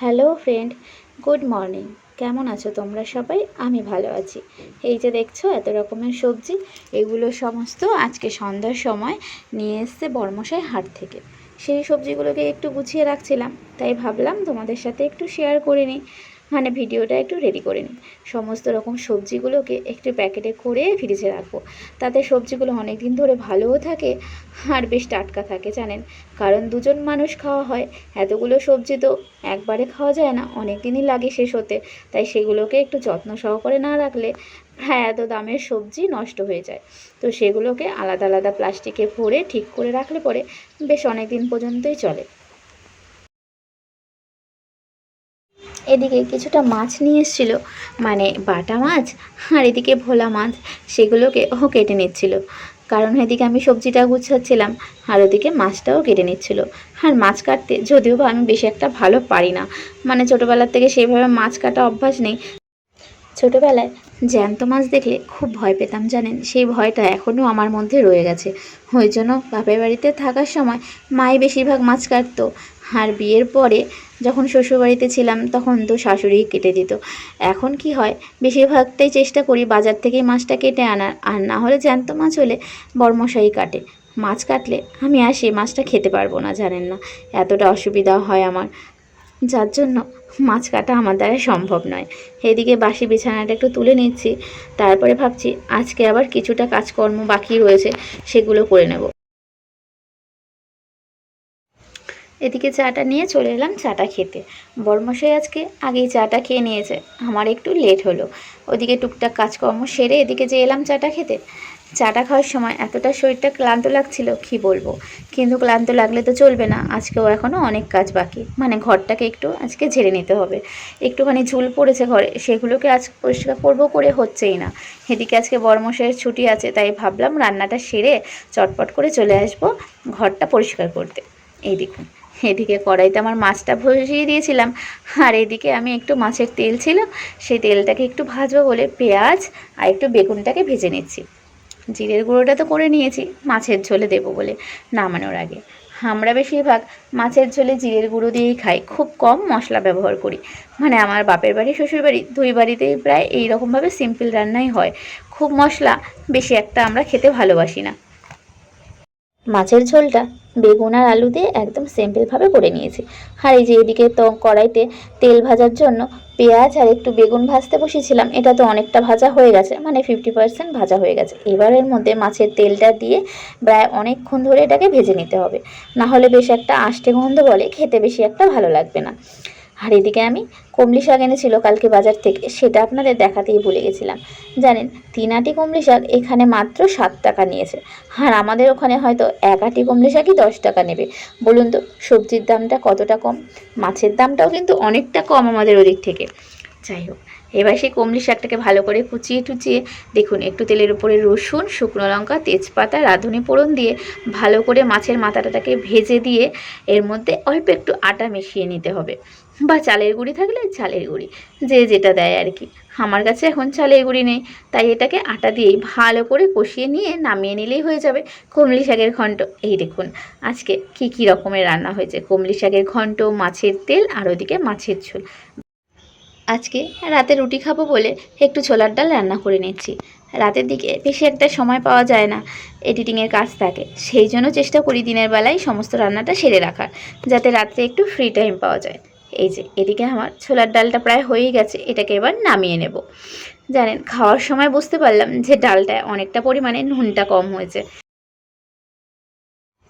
Hello friend, good morning. কেমন আছো তোমরা সবাই? আমি ভালো আছি। এই যে দেখছ, এত রকমের সবজি, এগুলো সমস্ত আজকে সন্ধ্যার সময় নিয়ে এসছে বর্মশাই হাট থেকে। সেই সবজিগুলোকে একটু গুছিয়ে রাখছিলাম, তাই ভাবলাম তোমাদের সাথে একটু শেয়ার করে নিই। মানে ভিডিওটা একটু রেডি করে নিই। সমস্ত রকম সবজিগুলোকে একটু প্যাকেটে করে ফ্রিজে রাখব। তাতে সবজিগুলো অনেক দিন ধরে ভালোও থাকে আর বেশ টাটকা থাকে, জানেন? কারণ দুজন মানুষ খাওয়া হয়, এতগুলো সবজি তো একবারে খাওয়া যায় না অনেক দিনই লাগে শেষ হতে। তাই সেগুলোকে একটু যত্ন সহকারে না রাখলে প্রায় এত দামের সবজি নষ্ট হয়ে যায়। তো সেগুলোকে আলাদা আলাদা প্লাস্টিকে ভরে ঠিক করে রাখলে পরে বেশ অনেক দিন পর্যন্তই চলে। এদিকে কিছুটা মাছ নিয়ে এসেছিল মানে বাটা মাছ আর এদিকে ভোলা মাছ, সেগুলোকে ও কেটে নিচ্ছিল। কারণ এদিকে আমি সবজিটা গুছাচ্ছিলাম আর ওদিকে মাছটাও কেটে নিচ্ছিল। আর মাছ কাটতে যদিও বা আমি বেশি একটা ভালো পারি না মানে ছোটোবেলার থেকে সেইভাবে মাছ কাটা অভ্যাস নেই। ছোটোবেলায় জ্যান্ত মাছ দেখলে খুব ভয় পেতাম, জানেন? সেই ভয়টা এখনও আমার মধ্যে রয়ে গেছে। ওই জন্য বাপের বাড়িতে থাকার সময় মাই বেশিরভাগ মাছ কাটতো। আর বিয়ের পরে যখন শ্বশুরবাড়িতে ছিলাম, তখন তো শাশুড়িই কেটে দিত। এখন কি হয়, বেশিরভাগটাই চেষ্টা করি বাজার থেকেই মাছটা কেটে আনার। আর না হলে জ্যান্ত মাছ হলে বরমশাই কাটে। মাছ কাটলে আমি আর সেই মাছটা খেতে পারব না, জানেন না। এতটা অসুবিধা হয় আমার। যার জন্য মাছ কাটা আমার দ্বারা সম্ভব নয়। এদিকে বাসি বিছানাটা একটু তুলে নিচ্ছি। তারপরে ভাবছি, আজকে আবার কিছুটা কাজকর্ম বাকি রয়েছে, সেগুলো করে নেব। এদিকে চাটা নিয়ে চলে এলাম চাটা খেতে। বরমশাই আজকে আগেই চাটা খেয়ে নিয়েছে। আমার একটু লেট হলো। ওদিকে টুকটাক কাজকর্ম সেরে এদিকে যে এলাম চাটা খেতে, চাটা খাওয়ার সময় এতটা শরীরটা ক্লান্ত লাগছিল, কি বলব? কিন্তু ক্লান্ত লাগলে তো চলবে না, আজকেও এখনও অনেক কাজ বাকি। মানে ঘরটাকে একটু আজকে ঝেড়ে নিতে হবে। একটুখানি ঝুল পড়েছে ঘরে, সেগুলোকে আজ পরিষ্কার করব করে হচ্ছেই না। এদিকে আজকে বরমশাইয়ের ছুটি আছে, তাই ভাবলাম রান্নাটা সেরে চটপট করে চলে আসব ঘরটা পরিষ্কার করতে। এই দেখুন। এদিকে কড়াইতে আমার মাছটা বসিয়ে দিয়েছিলাম। আর এদিকে আমি একটু মাছের তেল ছিল, সেই তেলটাকে একটু ভাজবো বলে পেঁয়াজ আর একটু বেগুনটাকে ভেজে নিচ্ছি। জিরের গুঁড়োটা তো করে নিয়েছি, মাছের ঝোলে দেবো বলে নামানোর আগে। আমরা বেশিরভাগ মাছের ঝোলে জিরের গুঁড়ো দিয়েই খাই, খুব কম মশলা ব্যবহার করি। মানে আমার বাপের বাড়ি, শ্বশুর বাড়ি, দুই বাড়িতেই প্রায় এইরকমভাবে সিম্পল রান্নাই হয়। খুব মশলা, বেশি একটা আমরা খেতে ভালোবাসি না। মাছের ঝোলটা বেগুন আর আলু দিয়ে একদম সিম্পলভাবে করে নিয়েছি। আর এই যে এদিকে তো কড়াইতে তেল ভাজার জন্য পেঁয়াজ আর একটু বেগুন ভাজতে বসেছিলাম, এটা তো অনেকটা ভাজা হয়ে গেছে মানে ফিফটি পার্সেন্ট ভাজা হয়ে গেছে। এবারের মধ্যে মাছের তেলটা দিয়ে প্রায় অনেকক্ষণ ধরে এটাকে ভেজে নিতে হবে। না হলে বেশ একটা আষ্টে গন্ধ বলে, খেতে বেশি একটা ভালো লাগবে না। আর এদিকে আমি কমলি শাক এনেছিল কালকে বাজার থেকে, সেটা আপনাদের দেখাতেই ভুলে গেছিলাম। জানেন তিন আটি কমলি শাক এখানে মাত্র সাত টাকা নিয়েছে। আর আমাদের ওখানে হয়তো এক আটি কমলি শাকই দশ টাকা নেবে। বলুন তো, সবজির দামটা কতটা কম? মাছের দামটাও কিন্তু অনেকটা কম আমাদের ওদিক থেকে। যাই হোক, এবার সেই কমলি শাকটাকে ভালো করে কুচিয়ে টুচিয়ে দেখুন, একটু তেলের উপরে রসুন, শুকনো লঙ্কা, তেজপাতা, রাঁধুনি ফোড়ন দিয়ে ভালো করে মাছের মাথাটাকে ভেজে দিয়ে এর মধ্যে অল্প একটু আটা মিশিয়ে নিতে হবে। বা চালের গুঁড়ি থাকলে চালের গুঁড়ি, যে যেটা দেয় আর কি। আমার কাছে এখন চালের গুঁড়ি নেই, তাই এটাকে আটা দিয়েই ভালো করে কষিয়ে নিয়ে নামিয়ে নিলেই হয়ে যাবে কমলি শাকের ঘন্ট। এই দেখুন, আজকে কি কি রকমের রান্না হয়েছে। কমলি শাকের ঘন্ট, মাছের তেল আর ওদিকে মাছের ঝোল। আজকে রাতে রুটি খাব বলে একটু ছোলার ডাল রান্না করে নিচ্ছি। রাতের দিকে বেশি একটা সময় পাওয়া যায় না, এডিটিংয়ের কাজ থাকে। সেই জন্য চেষ্টা করি দিনের বেলায় সমস্ত রান্নাটা সেরে রাখার, যাতে রাত্রে একটু ফ্রি টাইম পাওয়া যায়। এই যে, এদিকে আমার ছোলার ডালটা প্রায় হয়েই গেছে, এটাকে এবার নামিয়ে নেব। জানেন, খাওয়ার সময় বুঝতে পারলাম যে ডালটায় অনেকটা পরিমাণে নুনটা কম হয়েছে।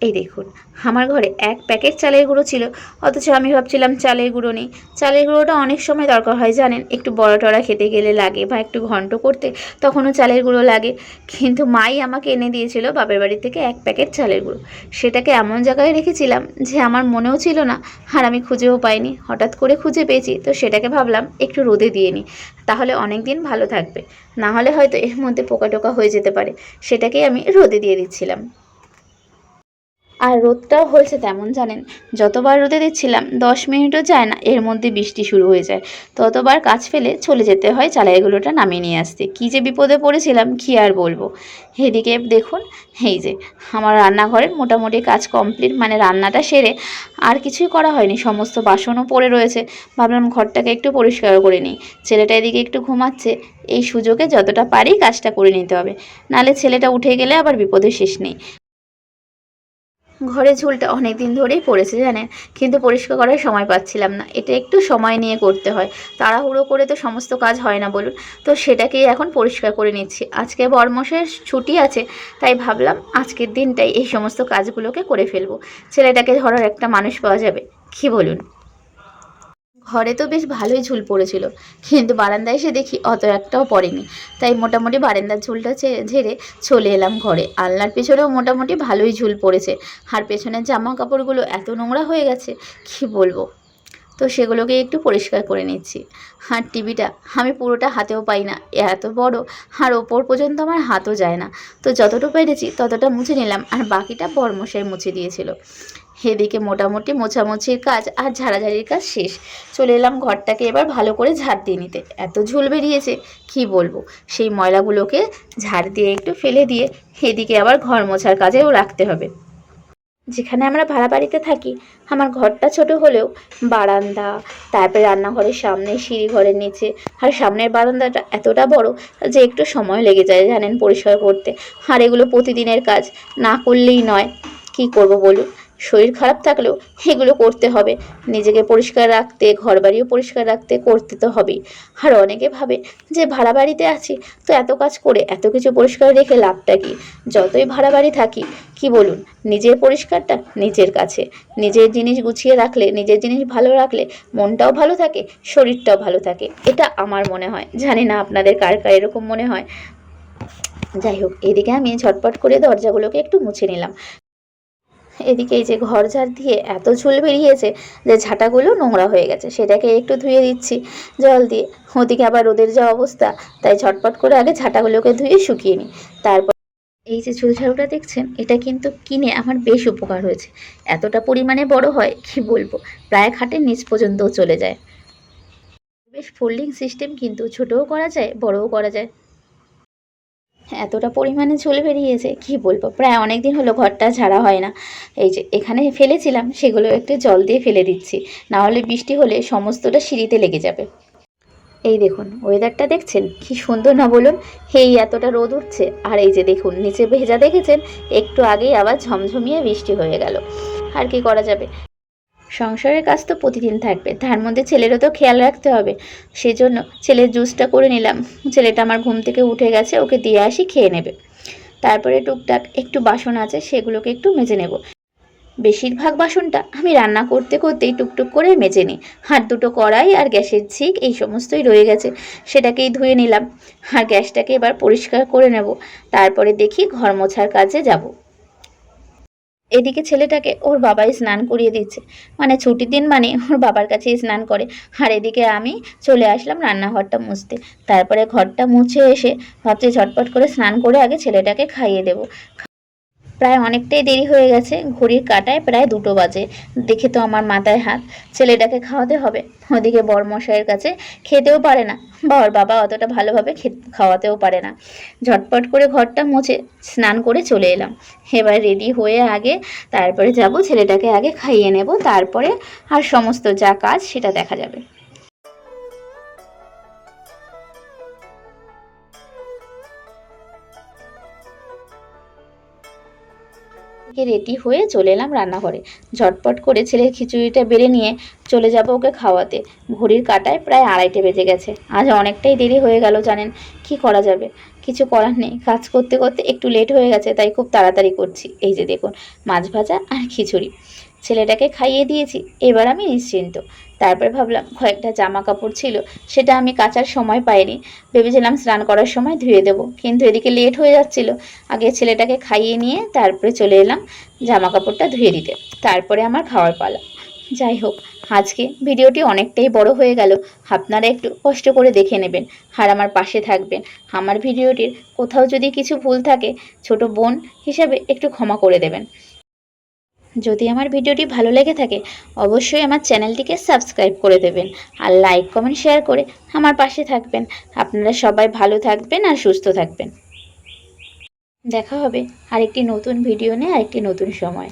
এই দেখুন, আমার ঘরে এক প্যাকেট চালের গুঁড়ো ছিল, অথচ আমি ভাবছিলাম চালের গুঁড়ো নেই। চালের গুঁড়োটা অনেক সময় দরকার হয়, জানেন? একটু বড়া টড়া খেতে গেলে লাগে বা একটু ঘন্ট করতে, তখনও চালের গুঁড়ো লাগে। কিন্তু মাই আমাকে এনে দিয়েছিল বাপের বাড়ি থেকে এক প্যাকেট চালের গুঁড়ো। সেটাকে এমন জায়গায় রেখেছিলাম যে আমার মনেও ছিল না, আর আমি খুঁজেও পাইনি। হঠাৎ করে খুঁজে পেয়েছি, তো সেটাকে ভাবলাম একটু রোদে দিয়ে নিই। তাহলে অনেক দিন ভালো থাকবে। না হলে হয়তো এর মধ্যে পোকা টোকা হয়ে যেতে পারে। সেটাকেই আমি রোদে দিয়ে দিচ্ছিলাম। আর রোদটাও হয়েছে তেমন, জানেন? যতবার রোদে দিচ্ছিলাম, দশ মিনিটও যায় না, এর মধ্যে বৃষ্টি শুরু হয়ে যায়। ততবার কাজ ফেলে চলে যেতে হয় চালাইগুলোটা নামিয়ে নিয়ে আসতে। কী যে বিপদে পড়েছিলাম, কী আর বলব? এদিকে দেখুন, এই যে, আমার রান্নাঘরের মোটামুটি কাজ কমপ্লিট মানে রান্নাটা সেরে আর কিছুই করা হয়নি, সমস্ত বাসনও পড়ে রয়েছে। ভাবলাম ঘরটাকে একটু পরিষ্কার করে নিই। ছেলেটা এদিকে একটু ঘুমাচ্ছে, এই সুযোগে যতটা পারি কাজটা করে নিতে হবে। নালে ছেলেটা উঠে গেলে আবার বিপদের শেষ নেই। ঘরে ঝুলটা অনেক দিন ধরেই পড়েছে জানেন? কিন্তু পরিষ্কার করার সময় পাচ্ছিলাম না। এটা একটু সময় নিয়ে করতে হয়। তাড়াহুড়ো করে তো সমস্ত কাজ হয় না বলুন। তো সেটাকেই এখন পরিষ্কার করে নিচ্ছি। আজকে বর্মশের ছুটি আছে, তাই ভাবলাম আজকের দিনটাই এই সমস্ত কাজগুলোকে করে ফেলব। ছেলেটাকে ধরার একটা মানুষ পাওয়া যাবে। কি বলুন? ঘরে তো বেশ ভালোই ঝুল পড়েছিল। কিন্তু বারান্দায় এসে দেখি অত একটাও পড়েনি। তাই মোটামুটি বারান্দার ঝুলটা ঝেড়ে চলে এলাম ঘরে। আলনার পেছনেও মোটামুটি ভালোই ঝুল পড়েছে। আর পেছনের জামা কাপড়গুলো এত নোংরা হয়ে গেছে, কি বলব? তো সেগুলোকে একটু পরিষ্কার করে নিচ্ছি। আর টিভিটা আমি পুরোটা হাতেও পাই না। এত বড়, আর ওপর পর্যন্ত আমার হাতও যায় না। তো যতটুকু পেরেছি ততটা মুছে নিলাম। আর বাকিটা বর্মশাই মুছে দিয়েছিল। এদিকে মোটামুটি মোছামুছির কাজ আর ঝাড়াঝাড়ির কাজ শেষ। চলে এলাম ঘরটাকে এবার ভালো করে ঝাড় দিয়ে নিতে। এত ঝুল বেরিয়েছে, কি বলব? সেই ময়লাগুলোকে ঝাড় দিয়ে একটু ফেলে দিয়ে এদিকে আবার ঘর মোছার কাজেও রাখতে হবে। যেখানে আমরা ভাড়া বাড়িতে থাকি, আমার ঘরটা ছোট হলেও বারান্দা, তারপরে রান্নাঘরের সামনে সিঁড়ি ঘরের নিচে, আর সামনের বারান্দাটা এতটা বড় যে একটু সময় লেগে যায় জানেন পরিষ্কার করতে। আর এগুলো প্রতিদিনের কাজ, না করলেই নয়। কি করব বলুন? শরীর খারাপ থাকলেও এগুলো করতে হবে। নিজেকে পরিষ্কার রাখতে ঘর বাড়িও পরিষ্কার রাখতে করতে তো হবেই। আর অনেকে ভাবে যে, ভাড়া বাড়িতে আছি, তো এত কাজ করে এত কিছু পরিষ্কার রেখে লাভটা কি? যতই ভাড়া বাড়ি থাকি, কি বলুন? নিজের পরিষ্কারটা নিজের কাছে। নিজের জিনিস গুছিয়ে রাখলে, নিজের জিনিস ভালো রাখলে মনটাও ভালো থাকে, শরীরটাও ভালো থাকে। এটা আমার মনে হয়। জানি না আপনাদের কার কার এরকম মনে হয়। যাই হোক, এদিকে আমি ঝটপট করে দরজাগুলোকে একটু মুছে নিলাম। এদিকে এই যে ঘর ঝাড় দিয়ে এত ঝুল বেরিয়েছে যে ঝাঁটাগুলো নোংরা হয়ে গেছে, সেটাকে একটু ধুয়ে দিচ্ছি জল দিয়ে। ওদিকে আবার রোদের যা অবস্থা, তাই ঝটপট করে আগে ঝাঁটাগুলোকে ধুয়ে শুকিয়ে নিই। তারপর এই যে ঝুল ঝাড়ুটা দেখছেন, এটা কিন্তু কিনে আমার বেশ উপকার হয়েছে। এতটা পরিমাণে বড় হয়, কি বলব? প্রায় খাটের নিচ পর্যন্তও চলে যায়। বেশ ফোল্ডিং সিস্টেম কিন্তু ছোটও করা যায়, বড়ও করা যায়। এতটা পরিমাণে ঝুল বেরিয়েছে, কি বলব? প্রায় অনেক দিন হলো ঘরটা ঝাড়া হয় না। এই যে, এখানে ফেলেছিলাম, সেগুলো একটু জল দিয়ে ফেলে দিচ্ছি। না হলে বৃষ্টি হলে সমস্তটা সিঁড়িতে লেগে যাবে। এই দেখুন ওয়েদারটা দেখছেন? কি সুন্দর না বলুন? এই এতটা রোদ উঠছে। আর এই যে দেখুন, নিচে ভেজা দেখেছেন? একটু আগেই আবার ঝমঝমিয়ে বৃষ্টি হয়ে গেল। আর কি করা যাবে? সংসারের কাজ তো প্রতিদিন থাকবে, তার মধ্যে ছেলেরও তো খেয়াল রাখতে হবে। সেজন্য ছেলের জুসটা করে নিলাম, ছেলেটা আমার ঘুম থেকে উঠে গেছে, ওকে দিয়ে আসি, খেয়ে নেবে। তারপরে টুকটাক একটু বাসন আছে, সেগুলোকে একটু মেজে নেব। বেশিরভাগ বাসনটা আমি রান্না করতে করতেই টুকটুক করে মেজে নিই। হাত দুটো কড়াই আর গ্যাসের ঝিক এই সমস্তই রয়ে গেছে। সেটাকেই ধুয়ে নিলাম। আর গ্যাসটাকে এবার পরিষ্কার করে নেব। তারপরে দেখি ঘর মোছার কাজে যাব। এদিকে ছেলেটাকে ওর বাবাই স্নান করিয়ে দিচ্ছে। মানে ছুটির দিন মানে ওর বাবার কাছেই স্নান করে। আর এদিকে আমি চলে আসলাম রান্নাঘরটা মুছতে। তারপরে ঘরটা মুছে এসে ভাবছি ঝটপট করে স্নান করে আগে ছেলেটাকে খাইয়ে দেবো। প্রায় অনেকটাই দেরি হয়ে গেছে। ঘড়ির কাটায় প্রায় দুটো বাজে। দেখে তো আমার মাথায় হাত। ছেলেটাকে খাওয়াতে হবে। ওদিকে বরমশাইয়ের কাছে খেতেও পারে না। বা ওর বাবা অতটা ভালোভাবে খাওয়াতেও পারে না। ঝটপট করে ঘরটা মুছে স্নান করে চলে এলাম। এবার রেডি হয়ে আগে তারপরে যাব। ছেলেটাকে আগে খাইয়ে নেব। তারপরে আর সমস্ত যা কাজ সেটা দেখা যাবে। রেডি হয়ে চলে এলাম রান্নাঘরে। ঝটপট করে ছেলের খিচুড়িটা বেড়ে নিয়ে চলে যাব ওকে খাওয়াতে। ঘড়ির কাটায় প্রায় আড়াইটে বেজে গেছে। আজ অনেকটাই দেরি হয়ে গেল জানেন, কি করা যাবে? কিছু করার নেই, কাজ করতে করতে একটু লেট হয়ে গেছে, তাই খুব তাড়াতাড়ি করছি। এই যে দেখুন, মাছ ভাজা আর খিচুড়ি। ছেলেটাকে খাইয়ে দিয়েছি, এবার আমি নিশ্চিন্ত। তারপরে ভাবলাম কয়েকটা জামা কাপড় ছিল, সেটা আমি কাচার সময় পাইনি। ভেবেছিলাম স্নান করার সময় ধুয়ে দেবো, কিন্তু এদিকে লেট হয়ে যাচ্ছিল। আগে ছেলেটাকে খাইয়ে নিয়ে তারপরে চলে এলাম জামা কাপড়টা ধুয়ে দিতে। তারপরে আমার খাওয়ার পালা। যাই হোক, আজকে ভিডিওটি অনেকটাই বড় হয়ে গেল। আপনারা একটু কষ্ট করে দেখে নেবেন, আর আমার পাশে থাকবেন। আমার ভিডিওটির কোথাও যদি কিছু ভুল থাকে, ছোট বোন হিসাবে একটু ক্ষমা করে দেবেন। যদি আমার ভিডিওটি ভালো লেগে থাকে, অবশ্যই আমার চ্যানেলটিকে সাবস্ক্রাইব করে দেবেন আর লাইক, কমেন্ট, শেয়ার করে আমার পাশে থাকবেন। আপনারা সবাই ভালো থাকবেন আর সুস্থ থাকবেন। দেখা হবে আরেকটি নতুন ভিডিও নিয়ে, আরেকটি নতুন সময়।